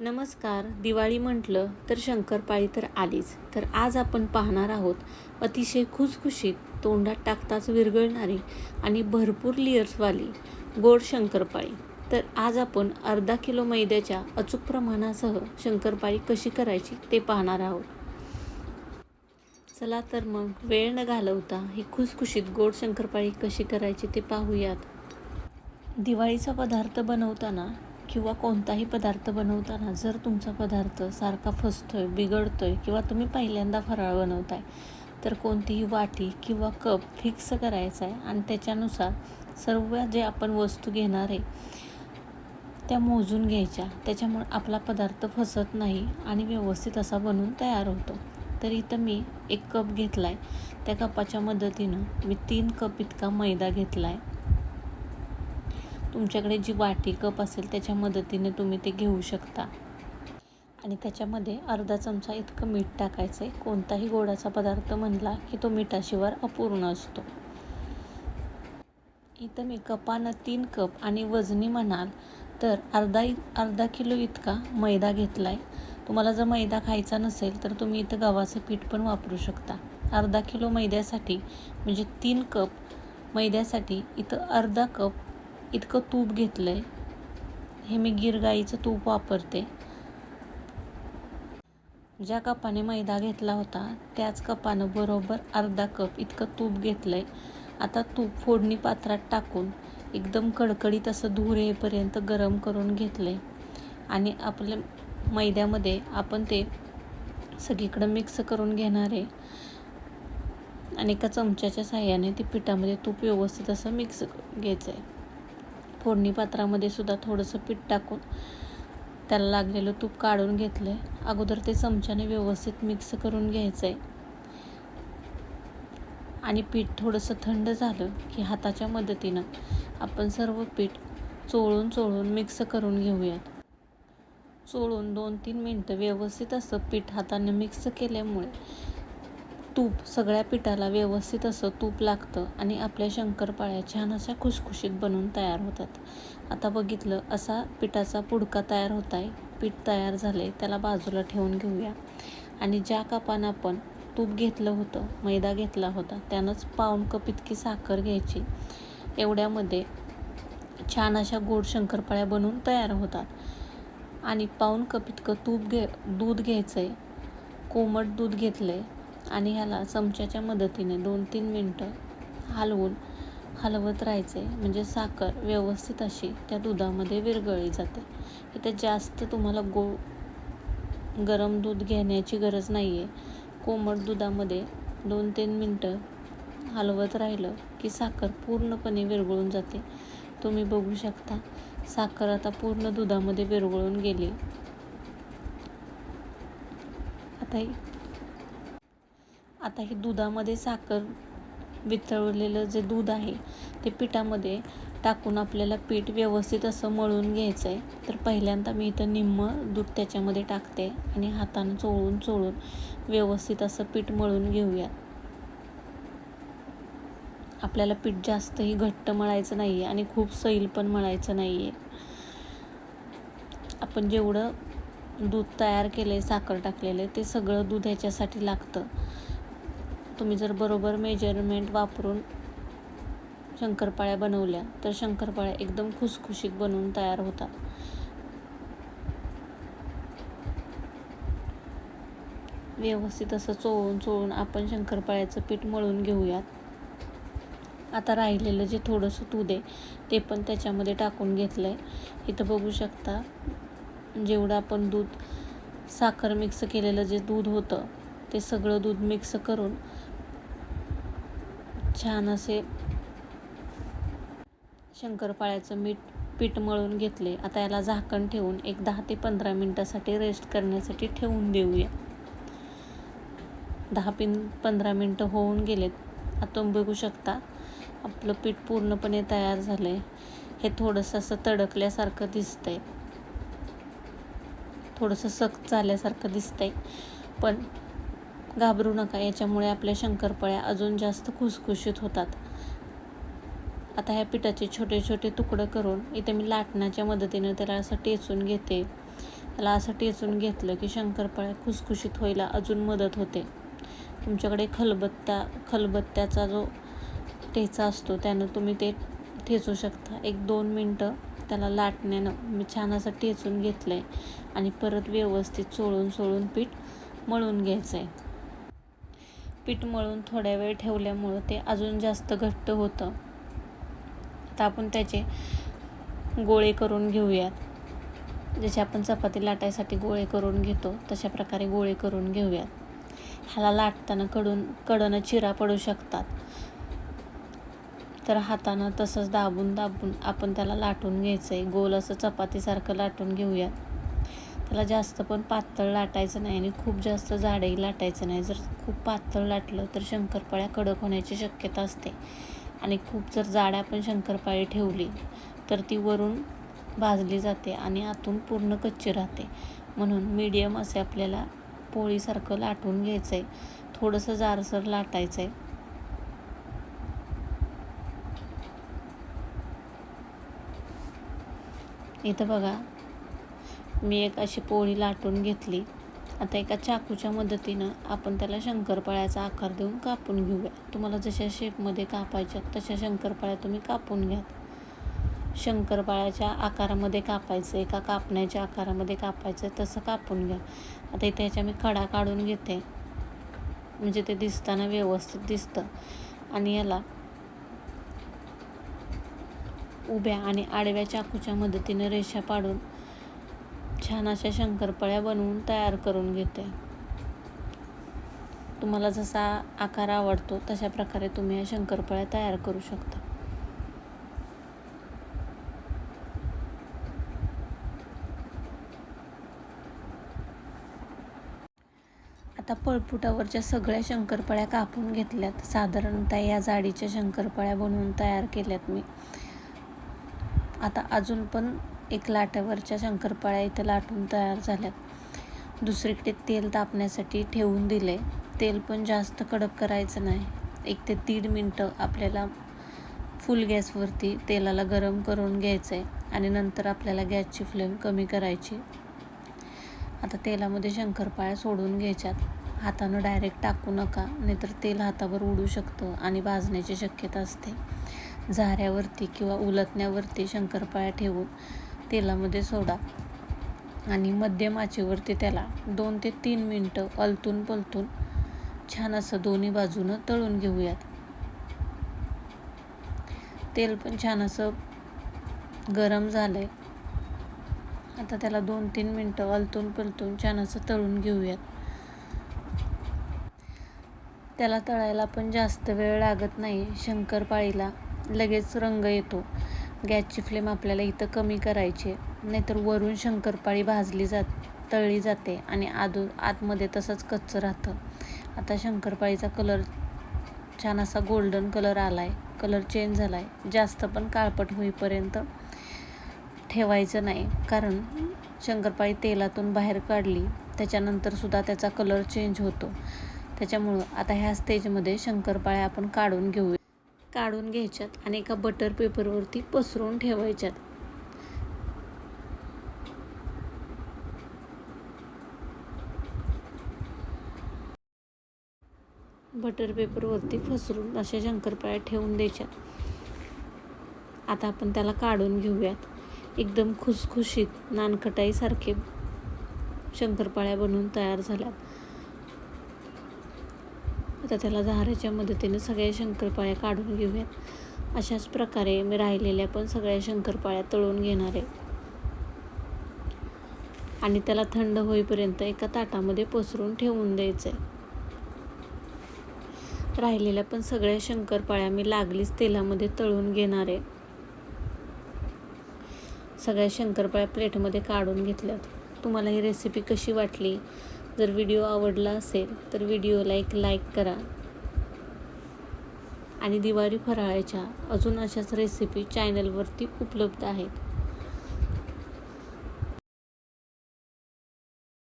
नमस्कार दिवाळी म्हटलं तर शंकरपाळी तर आलीच. तर आज आपण पाहणार आहोत अतिशय खुसखुशीत तोंडात टाकताच विरघळणारी आणि भरपूर लेयर्सवाली गोड शंकरपाळी. तर आज आपण अर्धा किलो मैद्याच्या अचूक प्रमाणासह शंकरपाळी कशी करायची ते पाहणार आहोत. चला तर मग वेळ न घालवता ही खुसखुशीत गोड शंकरपाळी कशी करायची ते पाहूयात. दिवाळीचा पदार्थ बनवताना किंवा कोणताही पदार्थ बनवताना जर तुमचा पदार्थ सारखा फसतोय बिघडतोय किंवा तुम्ही पहिल्यांदा फराळ बनवताय तर कोणतीही वाटी किंवा कप फिक्स करायचा आहे आणि त्याच्यानुसार सर्व जे आपण वस्तू घेणार आहे त्या मोजून घ्यायच्या. त्याच्यामुळे आपला पदार्थ फसत नाही आणि व्यवस्थित असा बनून तयार होतो. तर इथं मी एक कप घेतला आहे त्या कपाच्या मदतीनं मी तीन कप इतका मैदा घेतला आहे तुमच्याकडे जी वाटी कप असेल त्याच्या मदतीने तुम्ही ते घेऊ शकता. आणि त्याच्यामध्ये अर्धा चमचा इतकं मीठ टाकायचं आहे. कोणताही गोडाचा पदार्थ म्हणला की तो मिठाशिवाय अपूर्ण असतो. इथं मी कपानं तीन कप आणि वजनी म्हणाल तर अर्धा अर्धा किलो इतका मैदा घेतला आहे तुम्हाला जर मैदा खायचा नसेल तर तुम्ही इथं गव्हाचं पीठ पण वापरू शकता. अर्धा किलो मैद्यासाठी म्हणजे तीन कप मैद्यासाठी इथं अर्धा कप इतकं तूप घेतलं आहे हे मी गिरगाईचं तूप वापरते. ज्या कपाने मैदा घेतला होता त्याच कपानं बरोबर अर्धा कप इतकं तूप घेतलं आहे आता तूप फोडणी पात्रात टाकून एकदम कडकडीत असं धूर येईपर्यंत गरम करून घेतलं आहे आणि आपल्या मैद्यामध्ये आपण ते सगळीकडं मिक्स करून घेणार आहे. आणि एका चमच्याच्या साह्याने ते पिठामध्ये तूप व्यवस्थित असं मिक्स घ्यायचं आहे फोडणी पात्रामध्ये सुद्धा थोडंसं पीठ टाकून त्याला लागलेलं तूप काढून घेतलं आहे अगोदर ते चमच्याने व्यवस्थित मिक्स करून घ्यायचं आहे आणि पीठ थोडंसं थंड झालं की हाताच्या मदतीनं आपण सर्व पीठ चोळून चोळून मिक्स करून घेऊयात. चोळून दोन तीन मिनटं व्यवस्थित असं पीठ हाताने मिक्स केल्यामुळे तूप सगळ्या पिठाला व्यवस्थित असं तूप लागतं आणि आपल्या शंकरपाळ्या छान अशा खुशखुशीत बनून तयार होतात. आता बघितलं असा पिठाचा पुडका तयार होत आहे पीठ तयार झाले त्याला बाजूला ठेवून घेऊया. आणि ज्या कापानं आपण तूप घेतलं होतं मैदा घेतला होता त्यानंच पाऊण कप इतकी साखर घ्यायची. एवढ्यामध्ये छान अशा गोड शंकरपाळ्या बनवून तयार होतात. आणि पाऊण कप इतकं तूप घे दूध घ्यायचं आहे कोमट दूध घेतलं आहे आणि ह्याला चमच्याच्या मदतीने दोन तीन मिनटं हलवून हलवत राहायचे. म्हणजे साखर व्यवस्थित अशी त्या दुधामध्ये विरघळली जाते. इथे जास्त तुम्हाला गो गरम दूध घेण्याची गरज नाही आहे कोमट दुधामध्ये दोन तीन मिनटं हलवत राहिलं की साखर पूर्णपणे विरघळून जाते. तुम्ही बघू शकता साखर आता पूर्ण दुधामध्ये विरघळून गेली. आता आता हे दुधामध्ये साखर वितळलेलं जे दूध आहे ते पिठामध्ये टाकून आपल्याला पीठ व्यवस्थित असं मळून घ्यायचं आहे तर पहिल्यांदा मी इथं निम्म दूध त्याच्यामध्ये टाकते आणि हातानं चोळून चोळून व्यवस्थित असं पीठ मळून घेऊया आपल्याला पीठ जास्तही घट्ट मळायचं नाही आहे आणि खूप सैल पण मळायचं नाही आहे आपण जेवढं दूध तयार केलं आहे साखर टाकलेलं आहे ते सगळं दूध ह्याच्यासाठी लागतं. तुम्ही जर बरोबर मेजरमेंट वापरून शंकरपाळ्या बनवल्या तर शंकरपाळ्या एकदम खुसखुशीत बनवून तयार होतात. व्यवस्थित असं चोळून चोळून आपण शंकरपाळ्याचं पीठ मळून घेऊयात. आता राहिलेलं जे थोडंसं दूध आहे ते पण त्याच्यामध्ये टाकून घेतलं आहे इथं बघू शकता जेवढं आपण दूध साखर मिक्स केलेलं जे दूध होतं ते सगळं दूध मिक्स करून छान असे शंकरपाळ्याचं मीठ पीठ मळून घेतले. आता याला झाकण ठेवून एक दहा ते पंधरा मिनटासाठी रेस्ट करण्यासाठी ठेवून देऊया. दहा पिन पंधरा मिनटं होऊन गेलेत. आता बघू शकता आपलं पीठ पूर्णपणे तयार झालं आहे हे थोडंसं असं तडकल्यासारखं दिसतंय. थोडंसं सक्त झाल्यासारखं दिसतंय. पण घाबरू नका याच्यामुळे आपल्या शंकरपाळ्या अजून जास्त खुसखुशीत होतात. आता ह्या पिठाचे छोटे छोटे तुकडं करून इथे मी लाटण्याच्या मदतीनं त्याला असं टेचून घेते. त्याला असं टेचून घेतलं की शंकरपाळ्या खुसखुशीत व्हायला अजून मदत होते. तुमच्याकडे खलबत्ता खलबत्त्याचा जो ठेचा असतो त्यानं तुम्ही ते ठेचू शकता. एक दोन मिनटं त्याला लाटण्यानं मी छान असं टेचून घेतलं आहे आणि परत व्यवस्थित चोळून चोळून पीठ मळून घ्यायचं आहे पीठ मळून थोड्या वेळ ठेवल्यामुळं ते अजून जास्त घट्ट होतं. आता आपण त्याचे गोळे करून घेऊयात. जसे आपण चपाती लाटायसाठी गोळे करून घेतो तशा प्रकारे गोळे करून घेऊयात. ह्याला लाटताना कडून कडनं चिरा पडू शकतात. तर हातानं तसंच दाबून दाबून आपण त्याला लाटून घ्यायचं आहे गोल असं चपातीसारखं लाटून घेऊयात. त्याला जास्त पण पातळ लाटायचं नाही आणि खूप जास्त जाडही लाटायचं नाही. जर खूप पातळ लाटलं तर शंकरपाळ्या कडक होण्याची शक्यता असते. आणि खूप जर जाड आपण शंकरपाळी ठेवली तर ती वरून भाजली जाते आणि आतून पूर्ण कच्ची राहते. म्हणून मीडियम असे आपल्याला पोळीसारखं लाटून घ्यायचं आहे थोडंसं जारसर लाटायचं आहे इथं बघा मी एक अशी पोळी लाटून घेतली. आता एका चाकूच्या मदतीनं आपण त्याला शंकरपाळ्याचा आकार देऊन कापून घेऊया. तुम्हाला जशा शेपमध्ये कापायच्या तशा शंकरपाळ्या तुम्ही कापून घ्या. शंकरपाळ्याच्या आकारामध्ये कापायचं एका कापण्याच्या आकारामध्ये कापायचं तसं कापून घ्या. आता इथे ह्याच्या मी खडा काढून घेते. म्हणजे ते दिसताना व्यवस्थित दिसतं. आणि याला उभ्या आणि आडव्या चाकूच्या मदतीनं रेषा पाडून छान अशा शंकरपाळ्या बनवून तयार करून घेते. तुम्हाला जसा आकार आवडतो तशा प्रकारे तुम्ही या शंकरपाळ्या तयार करू शकता. आता पळपुटावरच्या सगळ्या शंकरपाळ्या कापून घेतल्यात. साधारणतः या जाडीच्या शंकरपाळ्या बनवून तयार केल्यात मी. आता अजून पण एक लाटावरच्या शंकरपाळ्या इथं लाटून तयार झाल्यात. दुसरीकडे तेल तापण्यासाठी ठेवून दिले तेल पण जास्त कडक करायचं नाही. एक ते दीड मिनटं आपल्याला फुल गॅसवरती तेलाला गरम करून घ्यायचं आहे आणि नंतर आपल्याला गॅसची फ्लेम कमी करायची. आता तेलामध्ये शंकरपाळ्या सोडून घ्यायच्यात. हातानं डायरेक्ट टाकू नका नाहीतर तेल हातावर उडू शकतं आणि भाजण्याची शक्यता असते. झाऱ्यावरती किंवा उलटण्यावरती शंकरपाळ्या ठेवून तेलामध्ये सोडा आणि मध्यम आचेवरती त्याला दोन ते तीन मिनटं अलतून पलतून छान असं दोन्ही बाजूनं तळून घेऊयात. तेल पण छान असं गरम झालं आहे आता त्याला दोन तीन मिनटं अलतून पलतून छान असं तळून घेऊयात. त्याला तळायला पण जास्त वेळ लागत नाही शंकरपाळीला लगेच रंग येतो. गॅसची फ्लेम आपल्याला इथं कमी करायची नाहीतर वरून शंकरपाळी भाजली जात तळली जाते आणि आदू आतमध्ये तसंच कच्चं राहतं. आता शंकरपाळीचा कलर छान असा गोल्डन कलर आला आहे कलर चेंज झाला आहे जास्त पण काळपट होईपर्यंत ठेवायचं नाही. कारण शंकरपाळी तेलातून बाहेर काढली त्याच्यानंतरसुद्धा त्याचा कलर चेंज होतो. त्याच्यामुळं आता ह्या स्टेजमध्ये शंकरपाळ्या आपण काढून घेऊ काढून घ्यायच्यात आणि एका बटर पेपरवरती पसरून ठेवायच्यात. बटर पेपरवरती फसरून अशा शंकरपाळ्या ठेवून द्यायच्यात. आता आपण त्याला काढून घेऊयात. एकदम खुसखुशीत नानकटाईसारखे शंकरपाळ्या बनवून तयार झाल्यात. आता त्याला झाऱ्याच्या मदतीने सगळ्या शंकरपाळ्या काढून घेऊयात. अशाच प्रकारे मी राहिलेल्या पण सगळ्या शंकरपाळ्या तळून घेणार आहे. आणि त्याला थंड होईपर्यंत एका ताटामध्ये पसरून ठेवून द्यायचं आहे राहिलेल्या पण सगळ्या शंकरपाळ्या मी लागलीच तेलामध्ये तळून घेणार आहे. सगळ्या शंकरपाळ्या प्लेटमध्ये काढून घेतल्यात. तुम्हाला ही रेसिपी कशी वाटली? जर व्हिडिओ आवडला असेल तर व्हिडिओला एक लाईक करा. आणि दिवाळी फराळाच्या अजून अशाच रेसिपी चॅनलवरती उपलब्ध आहेत.